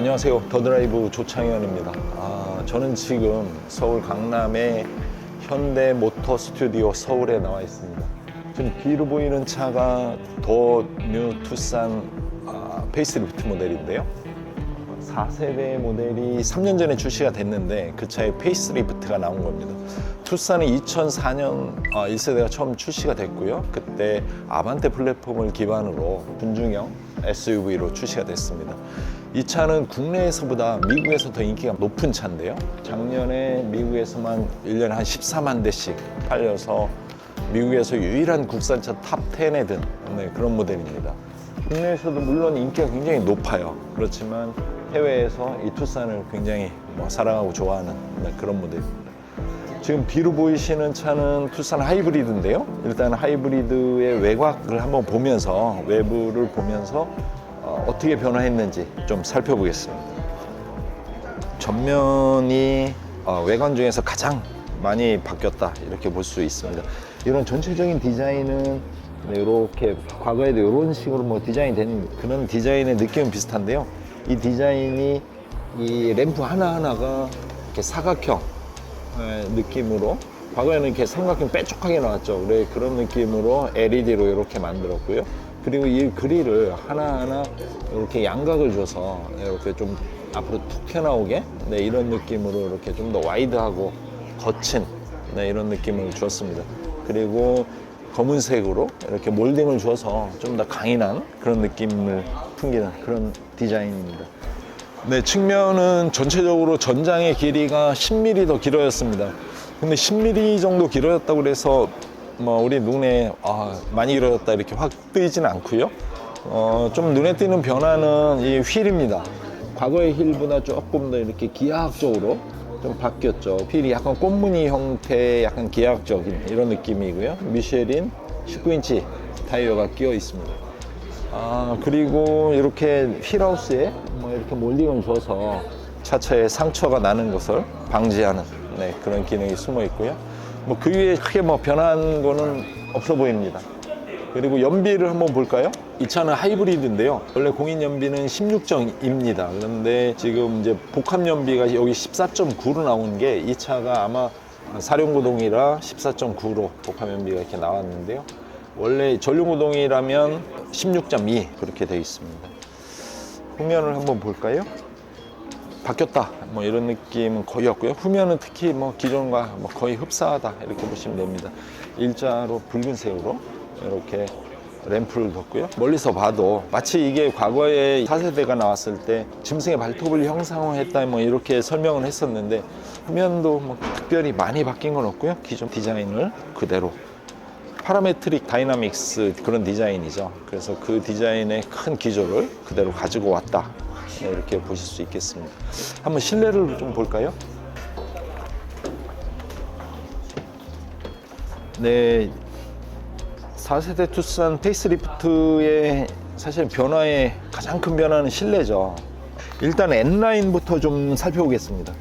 네, 안녕하세요. 더드라이브 조창현입니다. 아, 저는 지금 서울 강남의 현대 모터 스튜디오 서울에 나와 있습니다. 지금 뒤로 보이는 차가 더 뉴 투싼 아, 페이스리프트 모델인데요. 4세대 모델이 3년 전에 출시가 됐는데 그 차에 페이스리프트가 나온 겁니다. 투싼은 2004년 1세대가 처음 출시가 됐고요. 그때 아반떼 플랫폼을 기반으로 준중형 SUV로 출시가 됐습니다. 이 차는 국내에서보다 미국에서 더 인기가 높은 차인데요. 작년에 미국에서만 1년에 한 14만 대씩 팔려서 미국에서 유일한 국산차 탑 10에 든 네, 그런 모델입니다. 국내에서도 물론 인기가 굉장히 높아요. 그렇지만 해외에서 이 투싼을 굉장히 뭐 사랑하고 좋아하는 네, 그런 모델입니다. 지금 뒤로 보이시는 차는 투싼 하이브리드인데요. 일단 하이브리드의 외곽을 한번 보면서 외부를 보면서 어, 어떻게 변화했는지 좀 살펴보겠습니다. 전면이 어, 외관 중에서 가장 많이 바뀌었다 이렇게 볼 수 있습니다. 이런 전체적인 디자인은 이렇게 과거에도 이런 식으로 뭐 디자인 된 그런 디자인의 느낌은 비슷한데요. 이 디자인이 이 램프 하나 하나가 이렇게 사각형 의 느낌으로 과거에는 이렇게 삼각형 빼쪽하게 나왔죠. 그래 그런 느낌으로 LED로 이렇게 만들었고요. 그리고 이 그릴을 하나하나 이렇게 양각을 줘서 이렇게 좀 앞으로 툭 튀어나오게 네, 이런 느낌으로 이렇게 좀 더 와이드하고 거친 네, 이런 느낌을 주었습니다. 그리고 검은색으로 이렇게 몰딩을 줘서 좀 더 강인한 그런 느낌을 풍기는 그런 디자인입니다. 네, 측면은 전체적으로 전장의 길이가 10mm 더 길어졌습니다. 근데 10mm 정도 길어졌다고 그래서 뭐 우리 눈에 아, 많이 길어졌다 이렇게 확 뜨이진 않고요. 어, 좀 눈에 띄는 변화는 이 휠입니다. 과거의 휠보다 조금 더 이렇게 기하학적으로 좀 바뀌었죠. 휠이 약간 꽃무늬 형태의 약간 기하학적인 이런 느낌이고요. 미쉐린 19인치 타이어가 끼어 있습니다. 아, 그리고 이렇게 휠하우스에 뭐 이렇게 몰딩을 줘서 차체에 상처가 나는 것을 방지하는 네, 그런 기능이 숨어 있고요. 뭐 그 위에 크게 뭐 변한 거는 없어 보입니다. 그리고 연비를 한번 볼까요? 이 차는 하이브리드인데요. 원래 공인 연비는 16점입니다. 그런데 지금 이제 복합 연비가 여기 14.9로 나온 게 이 차가 아마 사륜구동이라 14.9로 복합 연비가 이렇게 나왔는데요. 원래 전륜구동이라면 16.2 그렇게 되어 있습니다. 후면을 한번 볼까요? 바뀌었다 뭐 이런 느낌은 거의 없고요 후면은 특히 뭐 기존과 뭐 거의 흡사하다 이렇게 보시면 됩니다 일자로 붉은색으로 이렇게 램프를 뒀고요 멀리서 봐도 마치 이게 과거에 4세대가 나왔을 때 짐승의 발톱을 형상화했다 뭐 이렇게 설명을 했었는데 후면도 뭐 특별히 많이 바뀐 건 없고요 기존 디자인을 그대로 파라메트릭 다이나믹스 그런 디자인이죠. 그래서 그 디자인의 큰 기조를 그대로 가지고 왔다. 네, 이렇게 보실 수 있겠습니다. 한번 실내를 좀 볼까요? 네. 4세대 투싼 페이스리프트의 사실 변화의 가장 큰 변화는 실내죠. 일단 N라인부터 좀 살펴보겠습니다.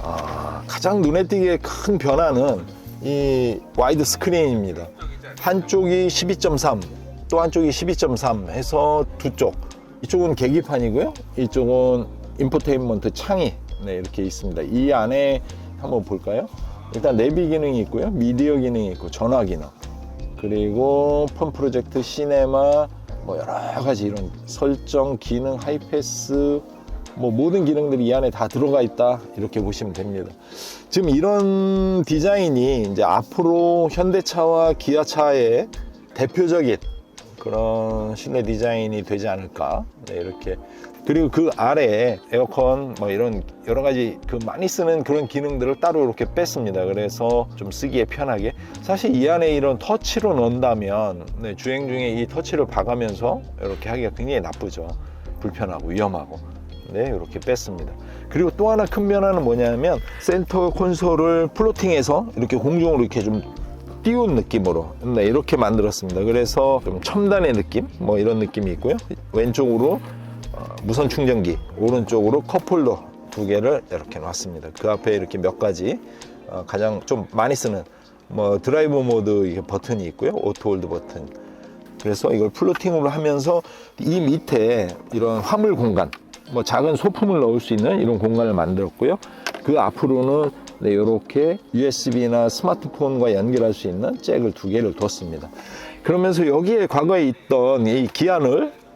아, 가장 눈에 띄게 큰 변화는 이 와이드 스크린입니다. 한쪽이 12.3, 또 한쪽이 12.3 해서 두 쪽. 이쪽은 계기판이고요. 이쪽은 인포테인먼트 창이 네, 이렇게 있습니다. 이 안에 한번 볼까요? 일단 내비 기능이 있고요. 미디어 기능이 있고 전화 기능. 그리고 펀 프로젝트 시네마 뭐 여러 가지 이런 설정 기능 하이패스 뭐 모든 기능들이 이 안에 다 들어가 있다 이렇게 보시면 됩니다. 지금 이런 디자인이 이제 앞으로 현대차와 기아차의 대표적인 그런 실내 디자인이 되지 않을까 네, 이렇게 그리고 그 아래에 에어컨 뭐 이런 여러 가지 그 많이 쓰는 그런 기능들을 따로 이렇게 뺐습니다. 그래서 좀 쓰기에 편하게 사실 이 안에 이런 터치로 넣는다면 네, 주행 중에 이 터치를 봐가면서 이렇게 하기가 굉장히 나쁘죠. 불편하고 위험하고 네, 이렇게 뺐습니다. 그리고 또 하나 큰 변화는 뭐냐면 센터 콘솔을 플로팅해서 이렇게 공중으로 이렇게 좀 띄운 느낌으로 네, 이렇게 만들었습니다. 그래서 좀 첨단의 느낌 뭐 이런 느낌이 있고요. 왼쪽으로 어, 무선 충전기, 오른쪽으로 컵홀더 두 개를 이렇게 놨습니다. 그 앞에 이렇게 몇 가지 어, 가장 좀 많이 쓰는 뭐 드라이버 모드 버튼이 있고요. 오토 홀드 버튼 그래서 이걸 플로팅으로 하면서 이 밑에 이런 화물 공간, 뭐 작은 소품을 넣을 수 있는 이런 공간을 만들었고요. 그 앞으로는 네, 이렇게 USB나 스마트폰과 연결할 수 있는 잭을 두 개를 뒀습니다. 그러면서 여기에 과거에 있던 이 기안을 어,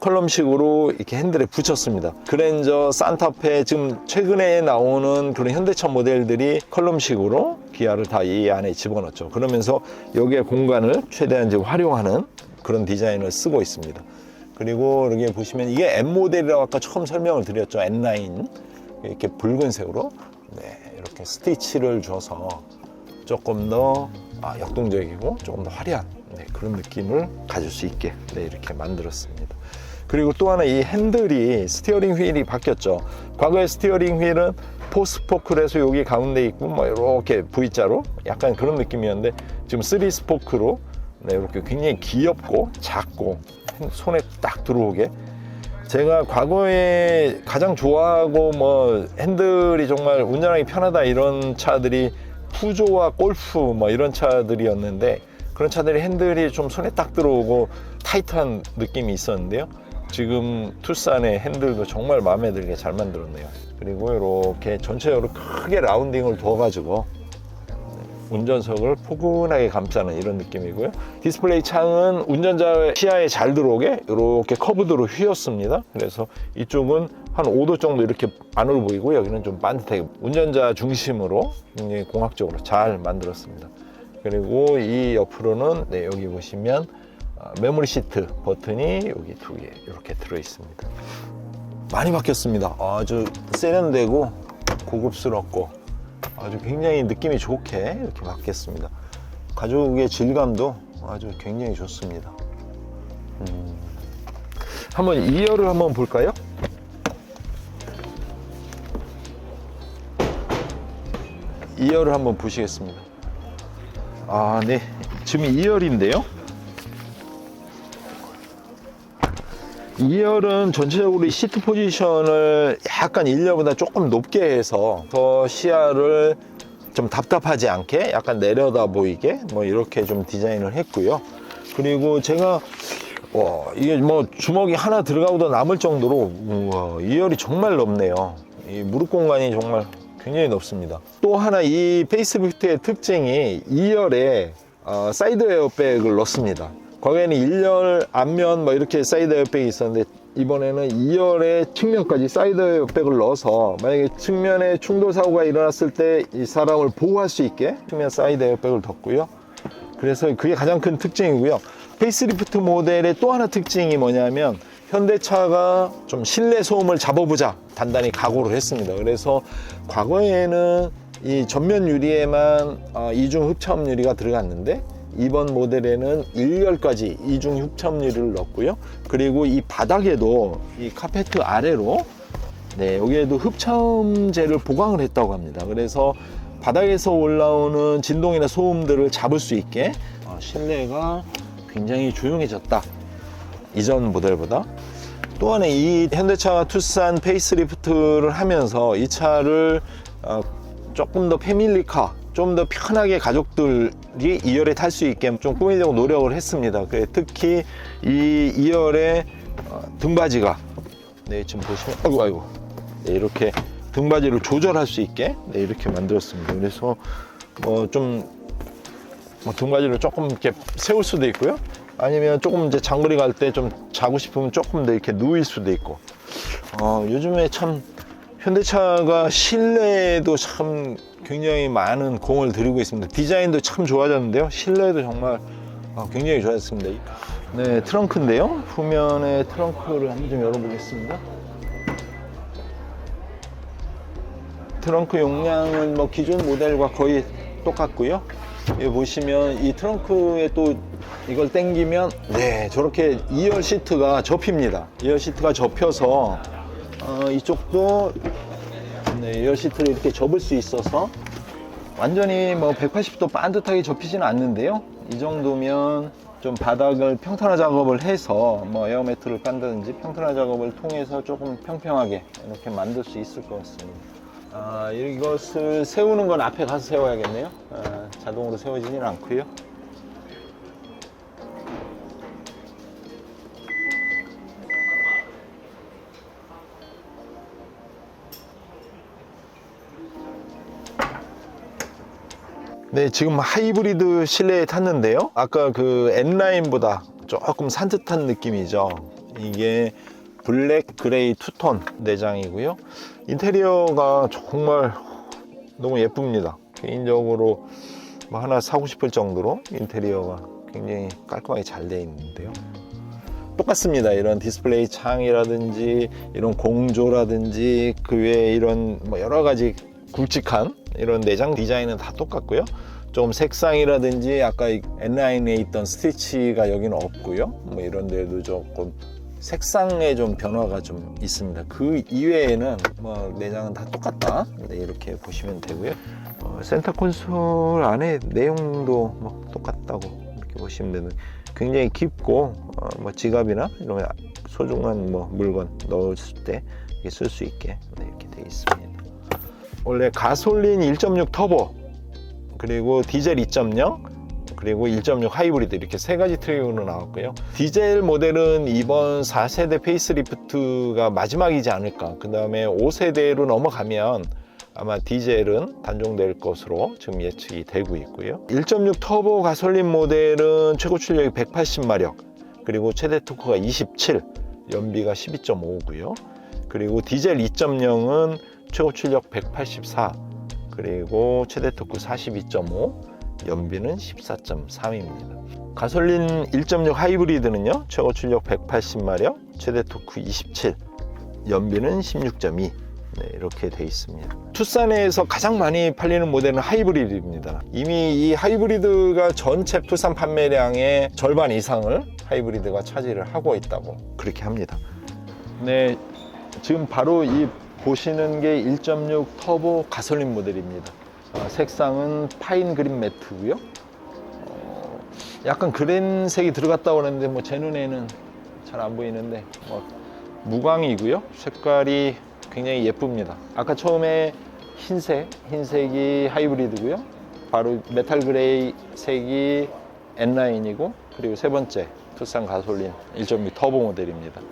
컬럼식으로 이렇게 핸들에 붙였습니다. 그랜저, 산타페 지금 최근에 나오는 그런 현대차 모델들이 컬럼식으로 기아를 다 이 안에 집어넣었죠. 그러면서 여기에 공간을 최대한 지금 활용하는 그런 디자인을 쓰고 있습니다. 그리고 여기 보시면 이게 M 모델이라고 아까 처음 설명을 드렸죠. N9 이렇게 붉은색으로 네, 이렇게 스티치를 줘서 조금 더 아, 역동적이고 조금 더 화려한 네, 그런 느낌을 가질 수 있게 네, 이렇게 만들었습니다. 그리고 또 하나 이 핸들이 스티어링 휠이 바뀌었죠. 과거의 스티어링 휠은 포스포크에서 여기 가운데 있고 뭐 이렇게 V자로 약간 그런 느낌이었는데 지금 3 스포크로 네, 이렇게 굉장히 귀엽고 작고 손에 딱 들어오게 제가 과거에 가장 좋아하고 뭐 핸들이 정말 운전하기 편하다 이런 차들이 푸조와 골프 뭐 이런 차들이었는데 그런 차들이 핸들이 좀 손에 딱 들어오고 타이트한 느낌이 있었는데요. 지금 투싼의 핸들도 정말 마음에 들게 잘 만들었네요. 그리고 이렇게 전체적으로 크게 라운딩을 둬가지고 운전석을 포근하게 감싸는 이런 느낌이고요. 디스플레이 창은 운전자 시야에 잘 들어오게 이렇게 커브드로 휘었습니다. 그래서 이쪽은 한 5도 정도 이렇게 안으로 보이고 여기는 좀 반듯하게 운전자 중심으로 굉장히 공학적으로 잘 만들었습니다. 그리고 이 옆으로는 네, 여기 보시면 아, 메모리 시트 버튼이 여기 두 개 이렇게 들어 있습니다. 많이 바뀌었습니다. 아주 세련되고 고급스럽고 아주 굉장히 느낌이 좋게 이렇게 바뀌었습니다. 가죽의 질감도 아주 굉장히 좋습니다. 음. 한번 2열을 한번 볼까요? 이열을 한번 보시겠습니다. 아, 네. 지금 2열인데요. 2열은 전체적으로 이 시트 포지션을 약간 1열보다 조금 높게 해서 더 시야를 좀 답답하지 않게 약간 내려다 보이게 뭐 이렇게 좀 디자인을 했고요. 그리고 제가 와, 이게 뭐 주먹이 하나 들어가고도 남을 정도로 우와, 2열이 정말 넓네요. 이 무릎 공간이 정말 굉장히 넓습니다. 또 하나 이 페이스리프트의 특징이 2열에 어, 사이드 에어백을 넣습니다. 과거에는 1열 앞면 뭐 이렇게 사이드 에어백이 있었는데 이번에는 2열에 측면까지 사이드 에어백을 넣어서 만약에 측면에 충돌 사고가 일어났을 때 이 사람을 보호할 수 있게 측면 사이드 에어백을 뒀고요. 그래서 그게 가장 큰 특징이고요. 페이스리프트 모델의 또 하나 특징이 뭐냐면 현대차가 좀 실내 소음을 잡아보자 단단히 각오를 했습니다. 그래서 과거에는 이 전면 유리에만 어, 이중 흡차음 유리가 들어갔는데 이번 모델에는 1열까지 이중 유리를 넣었고요. 그리고 이 바닥에도 이 카페트 아래로 네, 여기에도 흡차음제를 보강을 했다고 합니다. 그래서 바닥에서 올라오는 진동이나 소음들을 잡을 수 있게 어, 실내가 굉장히 조용해졌다. 이전 모델보다. 또 하나 이 현대차 투싼 페이스리프트를 하면서 이 차를 어, 조금 더 패밀리카, 좀 더 편하게 가족들이 2열에 탈 수 있게 좀 꾸미려고 노력을 했습니다. 특히 이 2열의 어, 등받이가 네, 지금 보시면 아이고 아이고 네, 이렇게 등받이를 조절할 수 있게 네, 이렇게 만들었습니다. 그래서 뭐좀 뭐 등받이를 조금 이렇게 세울 수도 있고요. 아니면 조금 이제 장거리 갈 때 좀 자고 싶으면 조금 더 이렇게 누일 수도 있고. 어, 요즘에 참 현대차가 실내에도 참 굉장히 많은 공을 들이고 있습니다. 디자인도 참 좋아졌는데요. 실내도 정말 어, 굉장히 좋아졌습니다. 네, 트렁크인데요. 후면의 트렁크를 한번 좀 열어보겠습니다. 트렁크 용량은 뭐 기존 모델과 거의 똑같고요. 여기 보시면 이 트렁크에 또 이걸 당기면 네 저렇게 2열 시트가 접힙니다. 2열 시트가 접혀서 어, 이쪽도 네, 2열 시트를 이렇게 접을 수 있어서 완전히 뭐 180도 반듯하게 접히지는 않는데요. 이 정도면 좀 바닥을 평탄화 작업을 해서 뭐 에어매트를 깐다든지 평탄화 작업을 통해서 조금 평평하게 이렇게 만들 수 있을 것 같습니다. 아, 이것을 세우는 건 앞에 가서 세워야겠네요. 아, 자동으로 세워지진 않고요. 네, 지금 하이브리드 실내에 탔는데요. 아까 그 N라인보다 조금 산뜻한 느낌이죠. 이게 블랙 그레이 투톤 내장이고요. 인테리어가 정말 너무 예쁩니다. 개인적으로 뭐 하나 사고 싶을 정도로 인테리어가 굉장히 깔끔하게 잘 되어 있는데요. 똑같습니다. 이런 디스플레이 창이라든지 이런 공조라든지 그 외에 이런 뭐 여러 가지 굵직한 이런 내장 디자인은 다 똑같고요. 조금 색상이라든지 아까 이 N9에 있던 스티치가 여기는 없고요. 뭐 이런 데도 조금 색상에 좀 변화가 좀 있습니다. 그 이외에는 뭐 내장은 다 똑같다. 네, 이렇게 보시면 되고요. 어, 센터 콘솔 안에 내용도 뭐 똑같다고 이렇게 보시면 되는 굉장히 깊고 어, 뭐 지갑이나 이런 소중한 뭐 물건 넣었을 때 쓸 수 있게 네, 이렇게 되어 있습니다. 원래 가솔린 1.6 터보 그리고 디젤 2.0 그리고 1.6 하이브리드 이렇게 세 가지 트랙으로 나왔고요. 디젤 모델은 이번 4세대 페이스리프트가 마지막이지 않을까. 그 다음에 5세대로 넘어가면 아마 디젤은 단종될 것으로 지금 예측이 되고 있고요. 1.6 터보 가솔린 모델은 최고 출력이 180마력, 그리고 최대 토크가 27, 연비가 12.5고요. 그리고 디젤 2.0은 최고 출력 184, 그리고 최대 토크 42.5, 연비는 14.3입니다. 가솔린 1.6 하이브리드는요, 최고 출력 180마력, 최대 토크 27, 연비는 16.2. 네, 이렇게 돼 있습니다. 투싼에서 가장 많이 팔리는 모델은 하이브리드입니다. 이미 이 하이브리드가 전체 투싼 판매량의 절반 이상을 하이브리드가 차지를 하고 있다고 그렇게 합니다. 네, 지금 바로 이 보시는 게 1.6 터보 가솔린 모델입니다. 어, 색상은 파인 그린 매트고요. 어, 약간 그린색이 들어갔다고 하는데 뭐 제 눈에는 잘 안 보이는데 뭐 무광이고요. 색깔이 굉장히 예쁩니다. 아까 처음에 흰색, 흰색이 하이브리드고요. 바로 메탈 그레이 색이 N9이고 그리고 세 번째 투싼 가솔린 1.6 터보 모델입니다.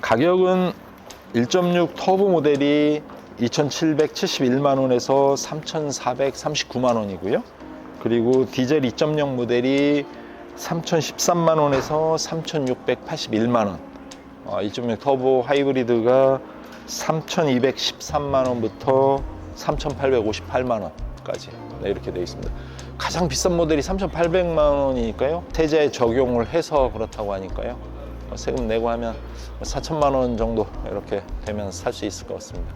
가격은 1.6 터보 모델이 2,771만 원에서 3,439만 원이고요. 그리고 디젤 2.0 모델이 3,013만 원에서 3,681만 원. 어, 1.6 터보 하이브리드가 3,213만 원부터 3,858만 원까지 네, 이렇게 되어 있습니다. 가장 비싼 모델이 3,800만 원이니까요. 세제 적용을 해서 그렇다고 하니까요. 어, 세금 내고 하면 4천만 원 정도 이렇게 되면 살 수 있을 것 같습니다.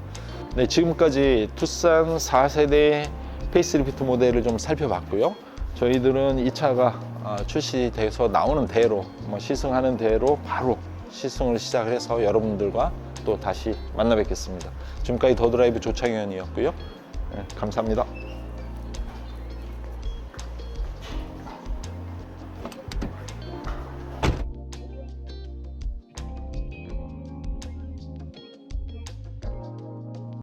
네, 지금까지 투싼 4세대 페이스리프트 모델을 좀 살펴봤고요. 저희들은 이 차가 아, 출시돼서 나오는 대로 뭐 시승하는 대로 바로 시승을 시작을 해서 여러분들과 또 다시 만나 뵙겠습니다. 지금까지 더드라이브 조창현이었고요. 네, 감사합니다.